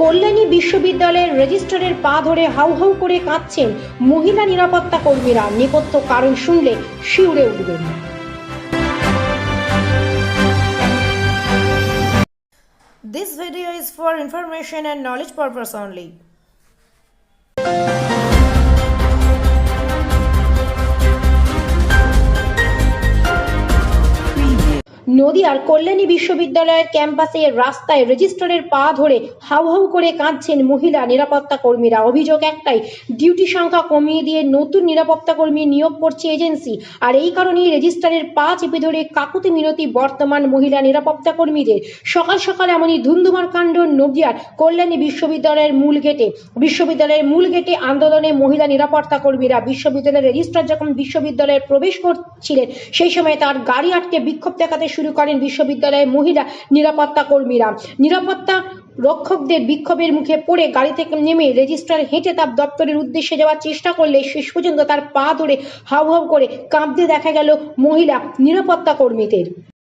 কল্যাণী বিশ্ববিদ্যালয়ের রেজিস্ট্রারের পা ধরে হাউ হাউ করে কাঁদছেন মহিলা নিরাপত্তা কর্মীরা নেপথ্য কারণ শুনলে শিউরে উঠবেন This video is for information and knowledge purpose only. নদিয়ার কল্যাণী বিশ্ববিদ্যালয়ের ক্যাম্পাসে রাস্তায় রেজিস্ট্রারের পা ধরে হাউ হাউ করে কাঁদছেন মহিলা নিরাপত্তা কর্মীরা। অভিযোগ একটাই, ডিউটি সংখ্যা কমিয়ে দিয়ে নতুন নিরাপত্তা কর্মী নিয়োগ করছে এজেন্সি। আর এই কারণেই রেজিস্ট্রারের পা চেপে ধরে কাকুতি মিনতি বর্তমান মহিলা নিরাপত্তা কর্মীদের। সকাল সকাল এমনই ধুন্ধুমার কাণ্ড নদিয়ার কল্যাণী বিশ্ববিদ্যালয়ের মূল গেটে। বিশ্ববিদ্যালয়ের মূল গেটে আন্দোলনে মহিলা নিরাপত্তা কর্মীরা বিশ্ববিদ্যালয়ের রেজিস্ট্রার যখন বিশ্ববিদ্যালয়ে প্রবেশ করছিলেন, সেই সময় তার গাড়ি আটকে বিক্ষোভ দেখাতে শুরু করেন বিশ্ববিদ্যালয়ের মহিলা নিরাপত্তা কর্মীরা। নিরাপত্তা রক্ষকদের বিক্ষোভের মুখে পড়ে গাড়ি থেকে নেমে রেজিস্ট্রার হেঁটে তার দপ্তরের উদ্দেশ্যে যাওয়ার চেষ্টা করলে শেষ পর্যন্ত তার পা ধরে হাউ হাউ করে কাঁপতে দেখা গেল মহিলা নিরাপত্তা কর্মীদের।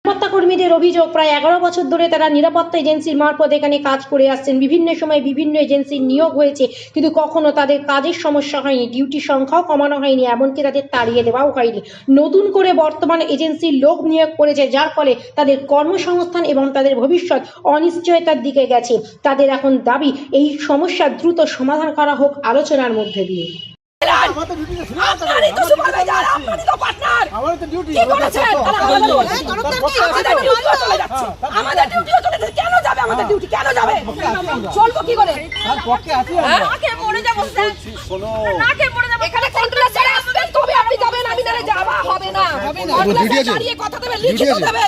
নিরাপত্তা কর্মীদের অভিযোগ, প্রায় এগারো বছর ধরে তারা নিরাপত্তা এজেন্সির মারফত এখানে কাজ করে আসছেন। বিভিন্ন সময় বিভিন্ন এজেন্সির নিয়োগ হয়েছে, কিন্তু কখনো তাদের কাজের সমস্যা হয়নি ডিউটি সংখ্যাও কমানো হয়নি, এমনকি তাদের তাড়িয়ে দেওয়াও হয়নি। নতুন করে বর্তমান এজেন্সির লোক নিয়োগ করেছে, যার ফলে তাদের কর্মসংস্থান এবং তাদের ভবিষ্যৎ অনিশ্চয়তার দিকে গেছে। তাদের এখন দাবি, এই সমস্যার দ্রুত সমাধান করা হোক আলোচনার মধ্যে দিয়ে। আমার তো ডিউটি ছিল আপনারই তো সুপারভাইজার আপনারই তো পার্টনার আমারও তো ডিউটি কি করেছেন? আমাদের বলছে চলে যাচ্ছে। আমাদের ডিউটিও চলে যাচ্ছে। কেন যাবে আমাদের ডিউটি কেন যাবে? চলবো কি করে? তার পক্ষে আছি হ্যাঁ? মরে যাব স্যার। নাকে মরে যাব। এখানে কন্ট্রোলার স্যার আসবেন তবে আপনি যাবেন আমি যাওয়া হবে না? দাঁড়িয়ে কথা দেবে লিখিত দেবে